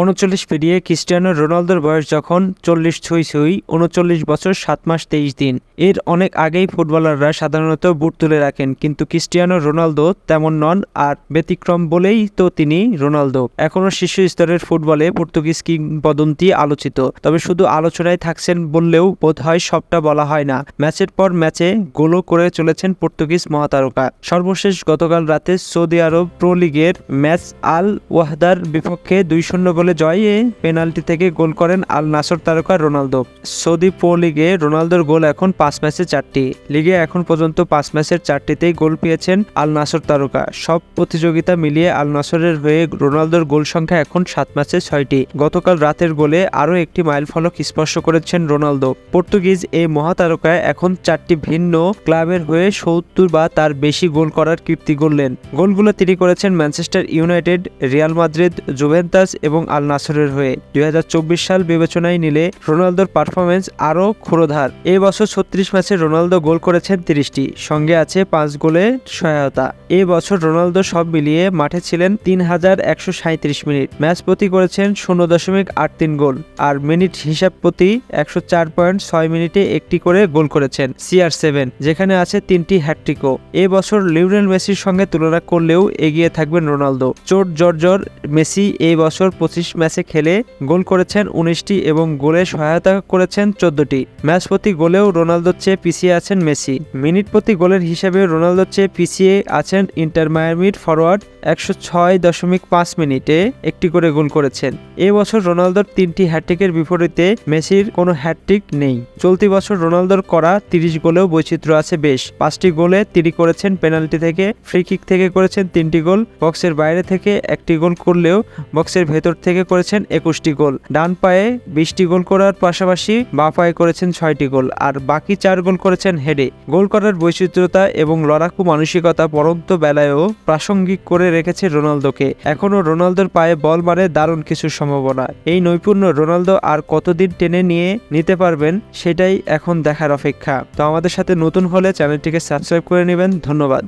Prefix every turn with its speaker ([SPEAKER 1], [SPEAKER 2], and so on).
[SPEAKER 1] উনচল্লিশ পেরিয়ে ক্রিস্টিয়ানো রোনালদোর বয়স যখন চল্লিশ ছুঁই ছুঁই, উনচল্লিশ বছর, সাত মাস, তেইশ দিন। এর অনেক আগেই ফুটবলাররা সাধারণত বুট তুলে রাখেন, কিন্তু ক্রিস্টিয়ানো রোনালদো তেমন নন আর ব্যতিক্রম বলেই তো তিনি রোনালদো। এখনও শীর্ষ স্তরের ফুটবলে পর্তুগিজ কিংবদন্তি আলোচিত, তবে শুধু আলোচনায় থাকছেন বললেও বোধ হয় সবটা বলা হয় না। ম্যাচের পর ম্যাচে গোলও করে চলেছেন পর্তুগিজ মহাতারকা। সর্বশেষ গতকাল রাতে সৌদি আরব প্রো লিগের ম্যাচ আল ওয়াহদার বিপক্ষে দুই শূন্য গোলে জয়ে পেনাল্টি থেকে গোল করেন আল নাসর তারকা রোনালদো। সৌদি প্রো লিগে রোনালদোর গোল এখন পাঁচ ম্যাচে চারটি। লিগে এখন পর্যন্ত পাঁচ ম্যাচের চারটিতেই গোল পেয়েছেন আল নাসর তারকা। সব প্রতিযোগিতা মিলিয়ে আল নাসরের হয়ে রোনালদোর গোল সংখ্যা এখন সাত ম্যাচে ছয়টি। গতকাল রাতের গোলে আরও একটি মাইল ফলক স্পর্শ করেছেন রোনালদো। পর্তুগিজ এই মহাতারকায় এখন চারটি ভিন্ন ক্লাবের হয়ে সত্তর বা তার বেশি গোল করার কীর্তি গড়লেন। গোলগুলো তিনি করেছেন Manchester United, Real Madrid Juventus এবং আল নাসরের হয়ে দুই হাজার চব্বিশ সাল বিবেচনায় নিলে রোনালদোর পারফরমেন্স আরও ক্ষুরোধার। এই বছর ছত্রিশ ম্যাচে রোনালদো গোল করেছেন তিরিশটি। সঙ্গে আছে পাঁচ গোলের সহায়তা। এই বছর রোনালদো সব মিলিয়ে মাঠে ছিলেন তিন হাজার একশো সাঁত্রিশ মিনিট। ম্যাচ প্রতি করেছেন শূন্য দশমিক আট তিন গোল আর মিনিট হিসাব প্রতি একশো চার পয়েন্ট ছয় মিনিটে একটি করে গোল করেছেন সিআর সেভেন, যেখানে আছে তিনটি হ্যাটট্রিকও। এ বছর লিওনেল মেসির সঙ্গে তুলনা করলেও এগিয়ে থাকবেন রোনালদো। চোট জর্জর মেসি এই বছর পঁচিশ ম্যাচে খেলে গোল করেছেন উনিশটি এবং গোলে সহায়তা করেছেন চোদ্দটি। ম্যাচ প্রতি গোলেও রোনালদোর চেয়ে পিছিয়ে আছেন মেসি। মিনিট প্রতি গোলের হিসাবে রোনালদোর চেয়ে পিছিয়ে আছেন ইন্টার মায়ামির ফরওয়ার্ড একশো ছয় দশমিক পাঁচ মিনিটে একটি করে গোল করেছেন। এ বছর রোনালদোর তিনটি হ্যাটট্রিকের বিপরীতে মেসির কোনো হ্যাটট্রিক নেই। চলতি বছর রোনালদোর করা তিরিশ গোলেও বৈচিত্র্য আছে বেশ। পাঁচটি গোলে তিনি করেছেন পেনাল্টি থেকে ফ্রি কিক থেকে করেছেন তিনটি গোল, বক্সের বাইরে থেকে একটি গোল করলেও বক্সের ভেতর থেকে করেছেন একুশটি গোল। ডান পায়ে বিশটি গোল করার পাশাপাশি বা পায়ে করেছেন ছয়টি গোল, আর বাকি চার গোল করেছেন হেডে। গোল করার বৈচিত্র্যতা এবং লড়াকু মানসিকতা পরন্ত বেলায়ও প্রাসঙ্গিক করে রেখেছে রোনালদোকে। এখনও রোনালদোর পায়ে বল মারে দারুণ কিছু সম্ভাবনা। এই নৈপুণ্য রোনালদো আর কতদিন টেনে নিয়ে নিতে পারবেন সেটাই এখন দেখার অপেক্ষা। তো আমাদের সাথে নতুন হলে চ্যানেলটিকে সাবস্ক্রাইব করে নেবেন। ধন্যবাদ।